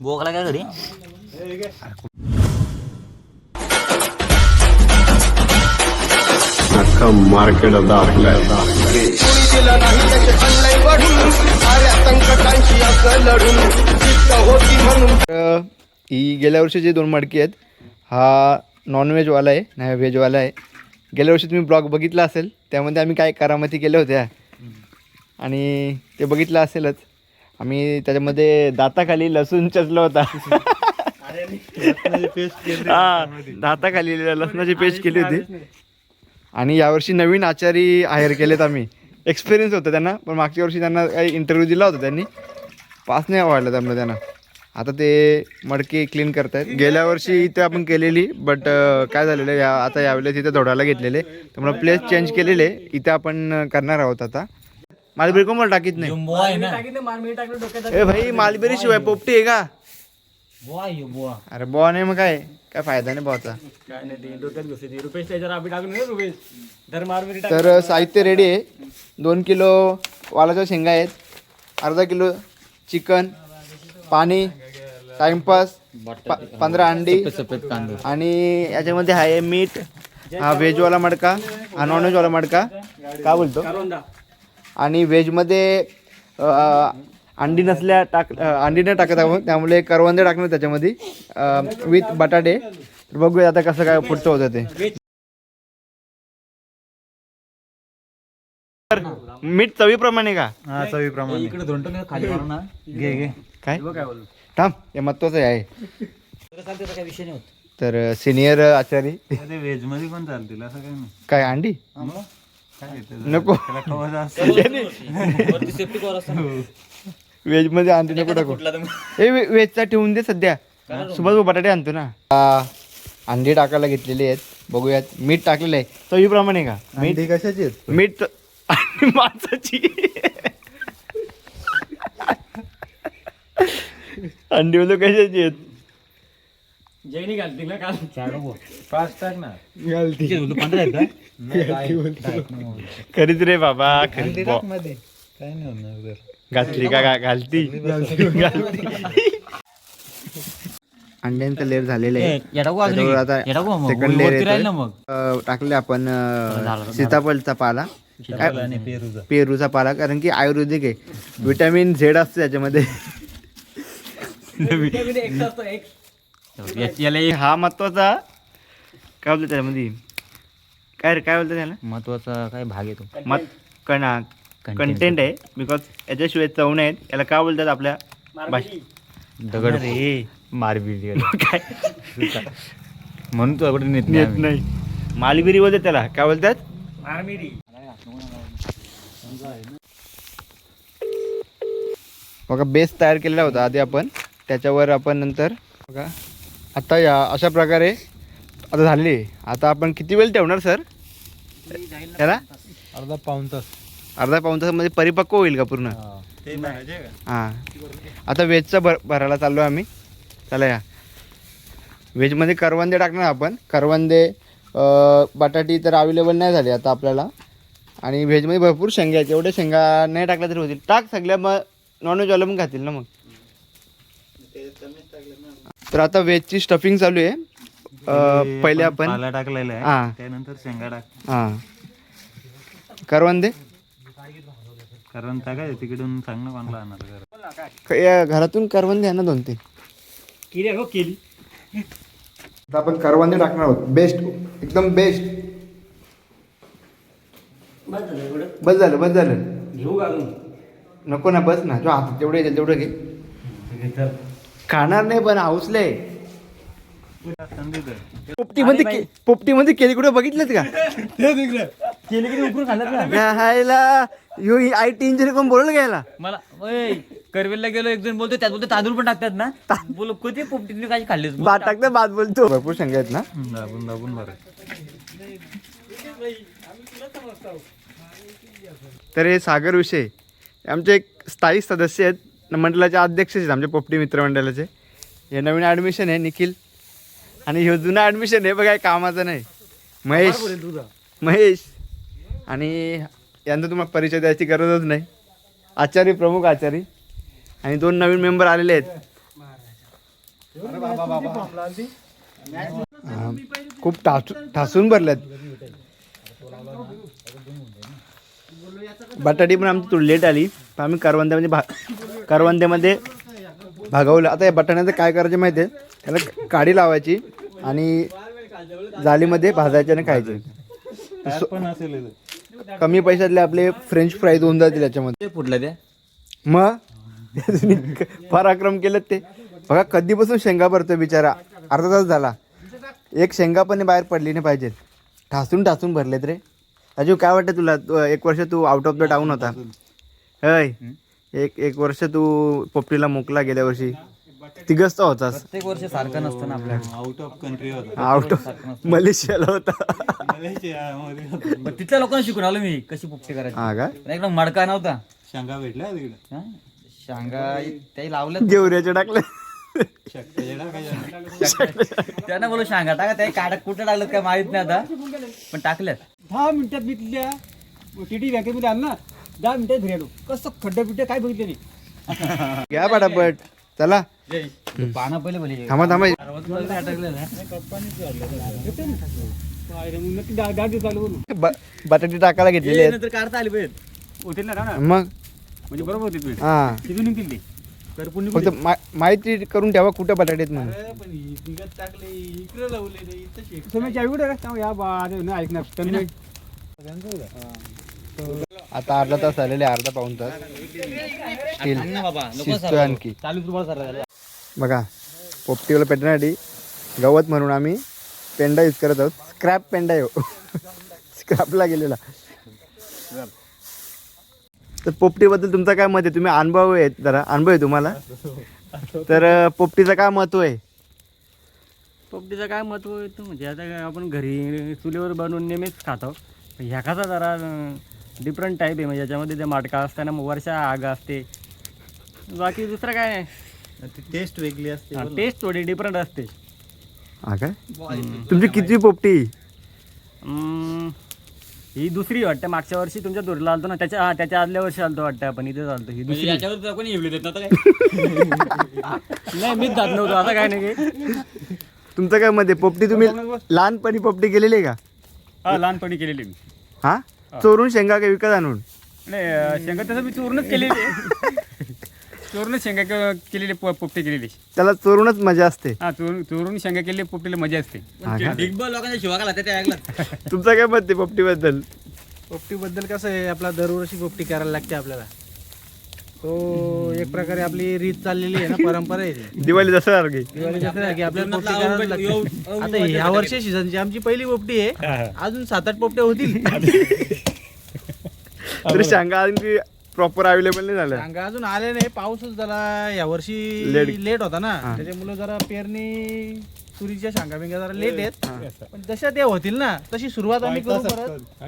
बोकला काय घरी मार्केट ही गेल्या वर्षीची दोन मडकी आहेत हा नॉनव्हेजवाला आहे नाही व्हेजवाला आहे गेल्या वर्षी तुम्ही ब्लॉग बघितला असेल त्यामध्ये आम्ही काय करामती केल्या होत्या आणि ते बघितलं असेलच. आम्ही त्याच्यामध्ये दाताखाली लसूण चचला होता. हा दाताखाली लसणाची पेस्ट केली होती. आणि यावर्षी नवीन आचारी हायर केलेत आम्ही. एक्सपिरियन्स होतं त्यांना पण मागच्या वर्षी त्यांना काही इंटरव्ह्यू दिला होता त्यांनी. पास नाही आवडला त्यामुळे त्यांना. आता ते मडकी क्लीन करतायत. गेल्या वर्षी इथे आपण केलेली बट काय झालेलं आहे, या आता यावेळेस इथे धोडायला घेतलेले. त्यामुळे प्लेस चेंज केलेले. इथे आपण करणार आहोत आता. मालबेरी कोण मला टाकीत नाही। बुवा आहे ना। ए भाई मालबेरी शिवाय पोपटी आहे का? आहे बुवा अरे बुवा नाही मग काय काय फायदा नाही बुवाचा तर साहित्य रेडी आहे. दोन किलो वालाच्या शेंगा आहेत. अर्धा किलो चिकन पाणी टाइमपास प- पंधरा अंडी. सफेद कांदे आणि याच्यामध्ये आहे मीठ हा व्हेजवाला मडका हा नॉनव्हेजवाला मडका. का बोलतो? आणि व्हेजमध्ये अ, अंडी नसल्या टाक अंडी नाही टाकत आपण. त्यामुळे करवंदे टाकणार त्याच्यामध्ये. विथ बटाटे. तर बघूया आता कसं काय पुढचं होतं ते. मीठ चवीप्रमाणे का? हा चवीप्रमाणे. इकडे दोन खाली मारू ना. घे घे. काय? थांब हे महत्वाचं आहे. चालते काय विषय नाही होत. तर सिनियर आचारी. व्हेजमध्ये पण चालतील असं काही नाही. काय अंडी? नको. व्हेज मध्ये अंडी नको टाकू. हे वे- व्हेजचा ठेवून दे सध्या. सुभाष बटाटे आणतो ना. आ, अंडी टाकायला घेतलेली आहेत. बघूयात. मीठ टाकलेलं आहे. चवीप्रमाणे का? मीठ कशाची आहेत? मीठ माणसाची अंडी बोलतो कशाची आहेत? पाच टाक ना पंधरा आहेत का खरीच रे बाबा खरीच. मध्ये काय नाही होणार जर घातली का? घा- घालती. अंड्यांचं लेअर झालेलं आहे. टाकू त्याच्यावर? आता टाकू ना येतोय. मग. अ, टाकले आपण अ, सीताफळचा पाला. आणि पेरूचा. पाला कारण की आयुर्वेदिक आहे. विटॅमिन झेड असते त्याच्यामध्ये. याला हा महत्त्वाचा काय बोलतो त्याच्यामध्ये? काय रे काय बोलतो त्याला? महत्त्वाचा काय भाग येतो मत कणा Content. कंटेंट आहे बिकॉज याच्याशिवाय चव नाहीत. याला काय बोलतात आपल्या भाषेत? दगड रे मारबील काय? म्हणून तुझ्या कुठे नेत नाही मालबिरी बोलतात त्याला. काय बोलतात? बघा बेस तयार केलेला होता आधी आपण. त्याच्यावर आपण नंतर बघा. आता या अशा प्रकारे आता झाले. आता आपण किती वेळ ठेवणार सर? त्याला अर्धा पाऊन तास. अर्धा पाऊण तासामध्ये परिपक्व होईल का पूर्ण? ते म्हणायचे का? हां. आता व्हेजचं भर भरायला चाललो आम्ही. चला या. व्हेजमध्ये करवंदे टाकणार आपण. करवंदे बटाटी तर अवेलेबल नाही झाली आता आपल्याला. आणि व्हेजमध्ये भरपूर शेंगा आहेत. एवढ्या शेंगा नाही टाकल्या तरी होतील. टाक सगळ्या मग नॉनव्हेजवाला पण खातील ना मग. तर आता व्हेजची स्टफिंग चालू आहे. पहिले आपण पाला टाकलेला हा. आहे त्यानंतर शेंगा टाक हां. करवंदे? कारण टाकाय तिकडून चांगलं कोणाला आणणार क- या घरातून करवंदे आहे ना दोन तीन आता आपण करवंदे टाकणार आहोत. बेस्ट एकदम बेस्ट बस झालं बस झालं नको ना बस ना. जो हातात जेवढं येईल तेवढं घे. खाणार नाही पण हाऊसले. पोपटीमध्ये के- पोपटीमध्ये केली कुठे बघितलं का? उकरून खाल्लं हायला. यो आय टी इंजिनियर कोण बोललं घ्यायला? मला ओय, करवेलला गेलो एक जण बोलतो त्यात बोलतो तांदूळ पण टाकतात ना. बोल किती पोपटी काय खाल्लेस? बात टाकता बात बोलतो. भरपूर शंका आहेत ना? दाबून दाबून बरं. तर हे सागर विषय आमचे एक स्थायी सदस्य आहेत. मंडळाचे अध्यक्ष आहेत आमचे पोपटी मित्रमंडळाचे हे नवीन ॲडमिशन आहे निखिल. आणि हे जुनं ॲडमिशन आहे बघा कामाचं नाही. महेश. महेश. आणि यांचा तुम्हाला परिचय द्यायची गरजच नाही. आचारी प्रमुख आचारी आणि दोन नवीन मेंबर आलेले आहेत. खूप ठासू ठासून भरल्यात बटाटी पण आमची थोडी लेट आली. आम्ही करवंद्यामध्ये भा करवंद्यामध्ये भागवलं. आता या बटाण्याचं काय करायचं माहिती आहे? त्याला काडी लावायची आणि जालीमध्ये भाजायचे आणि खायचे. पण असेल कमी पैशातले आपले फ्रेंच फ्राय दोन जातील याच्यामध्ये. ते फुटलं त्या मग? पराक्रम केलं ते. बघा कधीपासून शेंगा भरतोय बिचारा. अर्धा तास झाला. एक शेंगा पण बाहेर पडली नाही पाहिजे. ठासून ठासून भरलेत रे. राजू काय वाटतं तुला? तू- एक वर्ष तू आउट ऑफ द टाऊन होता. हय. एक एक वर्ष तू पोपटीला मोकला गेल्या वर्षी. तिघच तर होतास. प्रत्येक वर्ष सारखं नसतं ना आपल्याकडे. आउट ऑफ कंट्री होता. आउट ऑफ मलेशियाला होता. मलेशियामध्ये होता. पण तिथल्या लोकांना शिकून आलो मी कशी पोपटी करायची. हा का? पण एकदम मडका नव्हता. शेंगा भेटल्या तिकडे? हा? शांगा त्याही लावलं गेवऱ्याचे टाकले काय त्यांना बोलू शांगा टाका त्या काढ कुठं टाकलं काय माहीत नाही आता. पण टाकल्यात. दहा मिनिटात मी तिथल्या टी टी बँकेमध्ये आलो ना दहा मिनिटात घरी आलो कसं खड्डे बिड्डे काय बघितले नाही. घ्या पटापट. चला. पाना पहिले बोलले थांबा थांबा. पाहिलं मग नक्की दहा दहा दिवस आलो वरून ब- बटाटे टाकायला घेतलेले आहेत. नंतर काढता आली पाहिजे होतील ना मग? म्हणजे बरोबर हा. तिथून निघतील ते. तर पुण्य फक्त मा- माहिती करून ठेवा कुठं बटाटे आहेत म्हणून. तुम्ही चावी कुठे का या बा न? ऐकणार आता अर्धा तास झालेले अर्धा पाऊन तास. स्टील शिजतोय आणखी. बघा पोपटीवाला पेटण्यासाठी गवत म्हणून आम्ही पेंडा यूज करत आहोत. स्क्रॅप पेंडा येऊ स्क्रॅपला गेलेला. तर पोपटीबद्दल तुमचा काय मत आहे? तुम्ही अनुभव आहे जरा. अनुभव आहे तुम्हाला. तर पोपटीचं काय महत्त्व आहे? पोपटीचं काय महत्त्व म्हणजे आता आपण घरी चुलीवर बनवून नेहमीच खातो. ह्या कसा जरा डिफरंट टाईप आहे म्हणजे याच्यामध्ये ते माटका असताना मग वर्षा आग असते. बाकी दुसरं काय नाही. टेस्ट वेगळी असते टेस्ट थोडी डिफरंट असते. हा काय? तुमची किती पोपटी? हम्म, ही दुसरी वाटतं. मागच्या वर्षी तुमच्या दुरला आलतो ना त्याच्या हा त्याच्या आदल्या वर्षी आलतो वाटतं आपण इथे चालतो ही दुसरी. याच्यावर तुला कोणी एवढी देत नव्हतं काय? नाही मीच जात नव्हतो आता काय नाही काही. तुमचं काय आहे? पोपटी तुम्ही लहानपणी पोपटी केलेली आहे का? हा लहानपणी केलेली मी. हा? चोरून शेंगा काय विकत आणून? नाही शेंगा तसं मी चोरूनच केलेली आहे. चोरूनच शेंगा के- केलेली पो- पोपटी केलेली. त्याला चोरूनच मजा असते. हा चोरून चोरून शेंगा केलेली पोपटीला मजा असते. हा का? बिग बॉल लोकांच्या शिवा घाला ते ऐकलं. तुमचं काय मत आहे पोपटीबद्दल? पोपटीबद्दल कसं आहे आपला दरवर्षी पोपटी करायला लागते आपल्याला. तो एक प्रकारे आपली रीत चाललेली आहे ना परंपरा आहे ती. दिवाळी दसरा सारखी दिवाळी दसरा आहे की आपल्याला पोपटी करायला लागते. आता ह्या वर्षी सीझनची आमची पहिली पोपटी आहे. अजून सात आठ पोपट्या होतील. तरी शेंगा आणखी प्रॉपर अवेलेबल नाही झाल्या. सांगा अजून आले नाही. पाऊसच जरा या वर्षी. लेट होता ना. त्याच्यामुळे जरा पेरणी तुरीच्या शांगा बिंगा जरा लेट आहेत. पण जशा त्या होतील ना तशी सुरुवात आम्ही करू परत.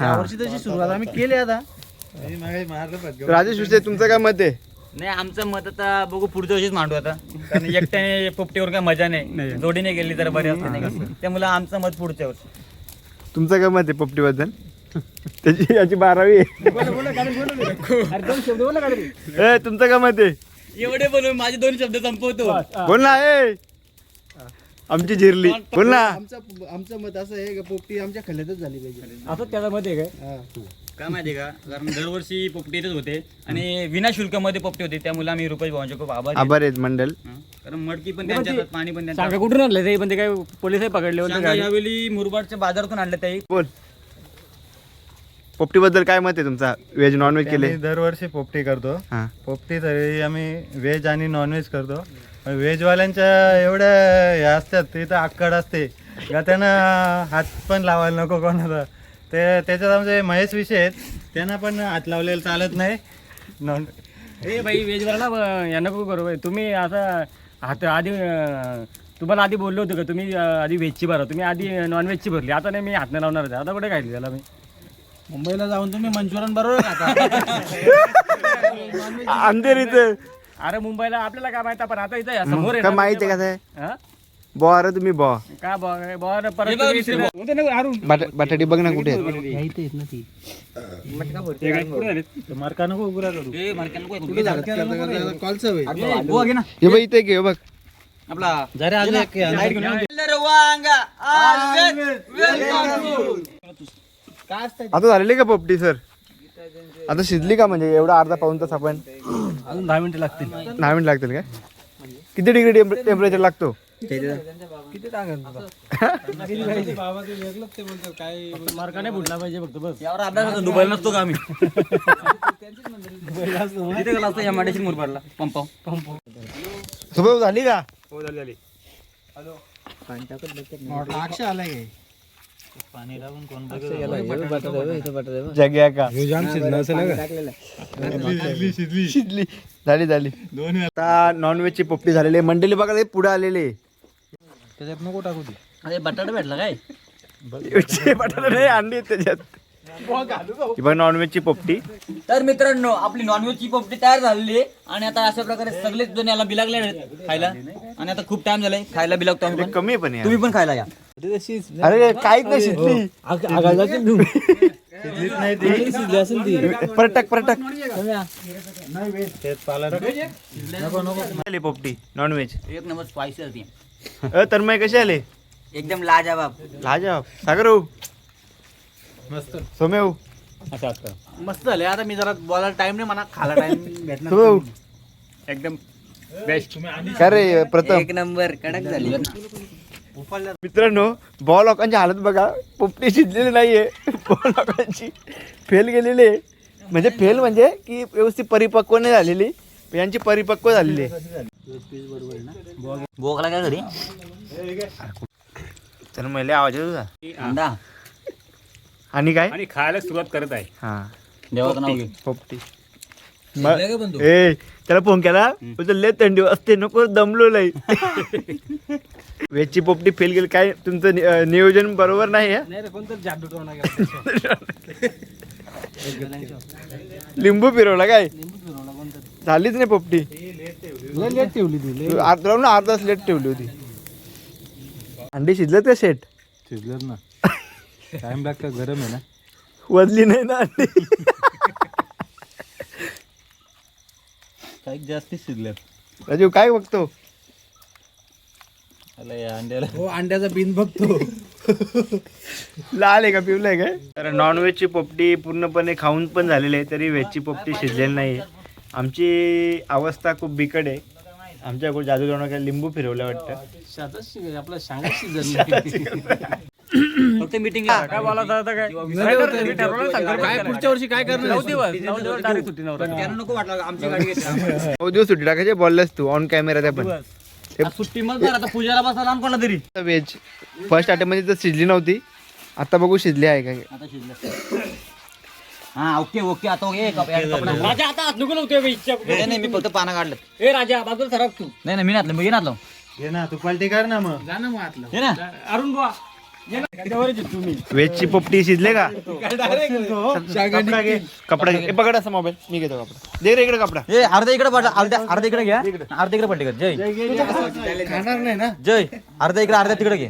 या वर्षी तशी सुरुवात आम्ही केली आता राजेश विषय तुमचं काय मत आहे? नाही आमचं मत आता बघू पुढच्या वर्षीच मांडू आता. कारण एकट्याने पोपटीवर काय मजा नाही. जोडीने गेली तर बरे असते नाही का? त्यामुळे आमचं मत पुढच्या वर्षी. तुमचं काय मत आहे पोपटीबद्दल? त्याची याची बारावी आहे. ए, तुमचं काय मत आहे? एवढे बोलून माझे दोन शब्द संपवतो. बोल ना ए! आमची झिरली. बोल ना. आमचं आमचं मत असं आहे की पोपटी आमच्या खल्ल्यातच झाली पाहिजे. असं त्याचा मध्ये काय? काय माहिती का? कारण दरवर्षी पोपटी येतच होते. आणि विना शुल्कामध्ये पोपटी होते. त्यामुळे आम्ही रुपेश भावांचे खूप आभार आभार आहेत मंडल. कारण मडकी पण त्यांच्या हातात, पाणी पण त्यांच्या सांगा कुठून आणलं ते? पण ते काय पोलिसही पकडले होते गाडी. यावेळी मुरबाडच्या बाजारातून आणलं ते बोल पोपटीबद्दल काय मत आहे तुमचा? व्हेज नॉन व्हेज केले? आम्ही दरवर्षी पोपटी करतो. हा. पोपटी तरी आम्ही व्हेज आणि नॉनव्हेज करतो. पण व्हेजवाल्यांच्या एवढ्या हे असतात ते तर आक्कड असते. का त्यांना हात पण लावायला नको कोणाला. ते त्याच्यात आमचे महेश विषय आहेत. त्यांना पण हात लावलेला चालत नाही. नॉन ए बाई वेजवाला यांना खूप बरोबर तुम्ही आता हात आधी तुम्हाला आधी बोललो होतो का? तुम्ही आधी व्हेजची भरा. तुम्ही आधी नॉनव्हेजची भरली. आता नाही मी हात नाही लावणार आहे. आता कुठे खायली त्याला मी? मुंबईला जाऊन तुम्ही मंचुरियन बरोबर खाता. अरे मुंबईला आपल्याला काय माहिती पण आता इथं समोर काय माहिती आहे का? हा? बॉ अरे तुम्ही बॉ का बॉ- बॉ परत तुम्ही- बटा बटाटी बघ ना कुठे आहेत. मार्का नको करू हे बघ इथे घे हे बघ. आता झालेली का पोपटी सर? आता शिजली का म्हणजे? एवढा अर्धा पाऊन तास आपण अजून दहा मिनिटं लागतील. दहा मिनिट लागतील काय? किती डिग्री टेम्परेचर लागतो? किती टाकाल मार्काने फुटला पाहिजे? फक्त बस. यावर अभ्यास होता दुबईला नसतो का आम्ही? तिथे गेला असतो एमआयडीसी मुरबाडला पंप सुबह झाली का? हो झाली झाली. अक्षय आलाय जग्या का? शिजली झाली झाली. आता नॉनव्हेजची पोपटी झालेली आहे. मंडळी बघा हे पुढे आलेले त्याच्यात नको टाकू ती. अरे बटाटा भेटला काय? बटाटा नाही अंडी आहेत त्याच्यात. ही बघ नॉनव्हेजची पोपटी. तर मित्रांनो आपली नॉनव्हेजची पोपटी तयार झालेली आहे. आणि आता अशा प्रकारे सगळेच जण याला बिलागले आहेत खायला. आणि आता खूप टाइम झालाय. खायला बिलागतो आम्ही पण. कमी आहे पण यार. तुम्ही पण खायला या. अरे काहीच नाही शिजली. परटक परटक. तेच पाला आली पोपटी नॉनव्हेज एक नंबर स्पायसी अ तन्मय कसे आले? एकदम लाजवाब. लाजा सागर हो मस्त सोमे हो मस्त झाले. आता मी जरा बोलायला टाइम नाही म्हणा खाला टाइम भेटणार सोमे एकदम बेस्ट काय रे प्रथम. नंबर कडक झाली. मित्रांनो बॉ लोकांची हालत बघा. पोपटी शिजलेली नाहीये. बॉ लोकांची फेल गेलेली आहे. म्हणजे फेल म्हणजे की व्यवस्थित परिपक्व नाही झालेली. यांची परिपक्व झालेली आहे. बोकला काय घरी? तर मला आवाज येत आणि काय? आणि खायला सुरुवात करत आहे. हा. देवाचं नाव घे. पोपटी. ए त्याला फोन केला? लय थंडी असते नको दमलो लय. वेजची पोपटी फेल गेली. काय तुमचं नियोजन बरोबर नाही नाही लिंबू फिरवला काय? झालीच नाही पोपटी. लय लेट ठेवली ती लय अर्धा ना अर्धा तास लेट ठेवली होती. अंडी शिजलेत का शेट शिजलं ना. टाइम लागतं गरम आहे ना. वजली नाही ना अंडी. काही जास्ती शिजल्यात. राजू काय बघतो? आला या अंड्याला. हो अंड्याचा बिन बघतो. लाल आहे का पिवलं आहे काय? तर नॉनव्हेजची पोपटी पूर्णपणे खाऊन पण झालेली आहे तरी व्हेजची पोपटी शिजलेली नाही आहे आमची अवस्था खूप बिकट आहे. आमच्याकडे जादू काय लिंबू फिरवलं वाटतं. आपला सांगायची फक्त मिटिंगला काय बोलायचं आता काय? काय पुढच्या वर्षी काय करणार नऊ दिवस नऊ दिवस डायरेक्ट सुट्टी नको वाटलं आमची गाडी हो दिवस सुट्टी टाकायचे बोललास तू? ऑन कॅमेरा त्या पण. सुट्टी मग जर आता पूजाला बसायला आण कोणला तरी. व्हेज फर्स्टमध्ये तर शिजली नव्हती. आता बघू शिजली आहे का आता शिजलं. हा ओके ओके आता ओके कपडा राजा आता हात नको लावतोय इच्छा नाही नाही, मी फक्त पानं काढलं ए राजा बाजूला सरक तू. नाही नाही मी नातलं मी नातलो. घे ना तू पालटी कर ना मग. जा ना मग आतलं. हे ना. अरुण बुवा. ये ना, तुम्ही. व्हेजची पोपटी शिजले का? कपडा घे. कपडा घे. ए, पकड असा मोबाईल. मी घेतो कपडा. दे रे इकडे कपडा. ए अर्धा इकडे पडला अर्ध्या अर्धा इकडे घ्या. अर्धा इकडे पडले का जय. खाणार नाही ना. जय. अर्धा इकडे अर्धा तिकडे घे.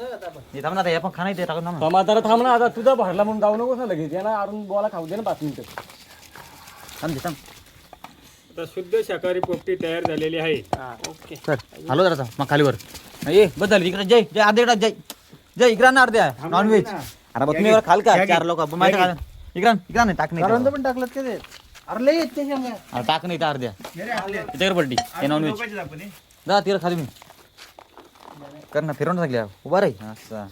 हे थांब ना आता हे पण खाणं ते टाकून थांब ना. म्हातारा थांब ना आता तुझा भरला म्हणून जाऊ नकोस ना लगेच. याला अरुण बुवाला खाऊ दे ना पाच मिनिटं. थांब दे, थांब. आता शुद्ध शाकाहारी पोपटी तयार झालेली आहे. चल हॅलो जरा मग खालीवर ये बदल इकडे जय जय अर्धे इकडे जय. जय इकडे ना अर्ध्या नॉनव्हेज अरे बघ तुम्ही खाल का? चार लोक माहिती का? इकडे इकडे नाही टाक नाही पण टाकलं का ते. अरे लय येत. अरे टाक नाही इथं अर्ध्या. तिकडे पडली हे नॉनव्हेज जा तिकडे खाली मी. कर ना फिरवून सांगल्या उभा राही. असं.